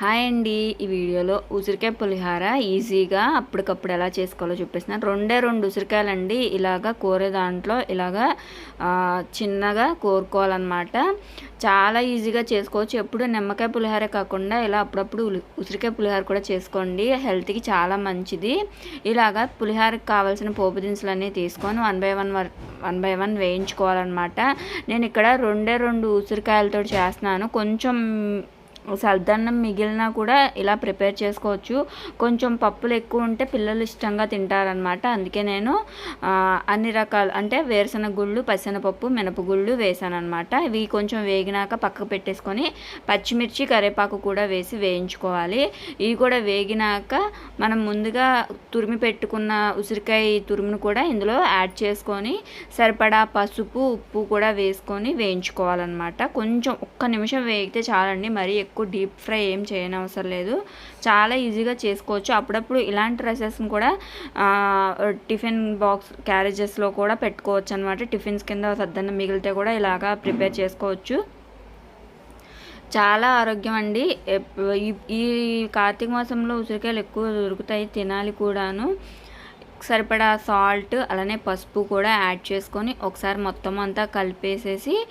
Hi అండి. ఈ వీడియోలో ఉసిరికాయ పులిహార ఈజీగా అప్పటికప్పుడు ఎలా చేసుకోవాలో చూపిస్తున్నాను. రెండే రెండు ఉసిరికాయలండి. ఇలాగా కోరే దాంట్లో ఇలాగా చిన్నగా కోరుకోవాలన్నమాట. చాలా ఈజీగా చేసుకోవచ్చు. ఎప్పుడు నిమ్మకాయ పులిహార కాకుండా ఇలా అప్పుడప్పుడు ఉసిరికాయ పులిహార కూడా చేసుకోండి. హెల్త్కి చాలా మంచిది. ఇలాగా పులిహారకి కావాల్సిన పోపు దినుసులన్నీ తీసుకొని one by one one by one వేయించుకోవాలన్నమాట. నేను ఇక్కడ రెండే రెండు ఉసిరికాయలతో చేస్తున్నాను. కొంచెం సద్దన్నం మిగిలినా కూడా ఇలా ప్రిపేర్ చేసుకోవచ్చు. కొంచెం పప్పులు ఎక్కువ ఉంటే పిల్లలు ఇష్టంగా తింటారనమాట అందుకే నేను అన్ని రకాలు అంటే వేరుశనగ గుళ్ళు పచ్చెనపప్పు మినపగుళ్ళు వేసాను అనమాట ఇవి కొంచెం వేగినాక పక్కకు పెట్టేసుకొని పచ్చిమిర్చి కరివేపాకు కూడా వేసి వేయించుకోవాలి. ఇవి కూడా వేగినాక మనం ముందుగా తురిమి పెట్టుకున్న ఉసిరికాయ తురుమును కూడా ఇందులో యాడ్ చేసుకొని సరిపడా పసుపు ఉప్పు కూడా వేసుకొని వేయించుకోవాలన్నమాట. కొంచెం ఒక్క నిమిషం వేగితే చాలండి. మరీ ఎక్కువ డీప్ ఫ్రై ఏం చేయనవసరం లేదు. చాలా ఈజీగా చేసుకోవచ్చు. అప్పుడప్పుడు ఇలాంటి డ్రెస్సెస్ని కూడా టిఫిన్ బాక్స్ క్యారేజెస్లో కూడా పెట్టుకోవచ్చు అనమాట టిఫిన్స్ కింద సద్దన్నం మిగిలితే కూడా ఇలాగా ప్రిపేర్ చేసుకోవచ్చు. చాలా ఆరోగ్యం అండి. ఈ- కార్తీక మాసంలో ఉసిరికాయలు ఎక్కువ దొరుకుతాయి. తినాలి కూడాను. సరిపడా సాల్ట్ అలానే పసుపు కూడా యాడ్ చేసుకొని ఒకసారి మొత్తం అంతా కలిపేసేసి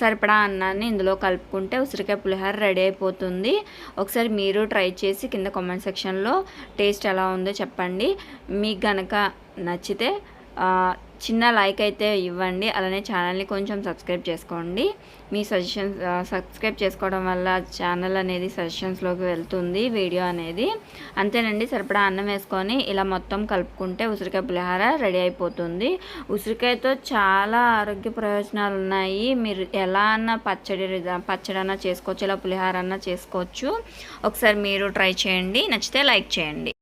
సరిపడా అన్నాన్ని ఇందులో కలుపుకుంటే ఉసిరికాయ పులిహోర రెడీ అయిపోతుంది. ఒకసారి మీరు ట్రై చేసి కింద కామెంట్ సెక్షన్లో టేస్ట్ ఎలా ఉందో చెప్పండి. మీకు గనక నచ్చితే చిన్న లైక్ అయితే ఇవ్వండి. అలానే ఛానల్ని కొంచెం సబ్స్క్రైబ్ చేసుకోండి. మీ సజెషన్స్ సబ్స్క్రైబ్ చేసుకోవడం వల్ల ఛానల్ అనేది సజెషన్స్లోకి వెళ్తుంది వీడియో అనేది. అంతేనండి సరిపడా అన్నం వేసుకొని ఇలా మొత్తం కలుపుకుంటే ఉసిరికాయ పులిహార రెడీ అయిపోతుంది. ఉసిరికాయతో చాలా ఆరోగ్య ప్రయోజనాలు ఉన్నాయి మీరు ఎలా అన్నా పచ్చడి పచ్చడి అన్నా చేసుకోవచ్చు ఇలా పులిహార అన్నా చేసుకోవచ్చు. ఒకసారి మీరు ట్రై చేయండి. నచ్చితే లైక్ చేయండి.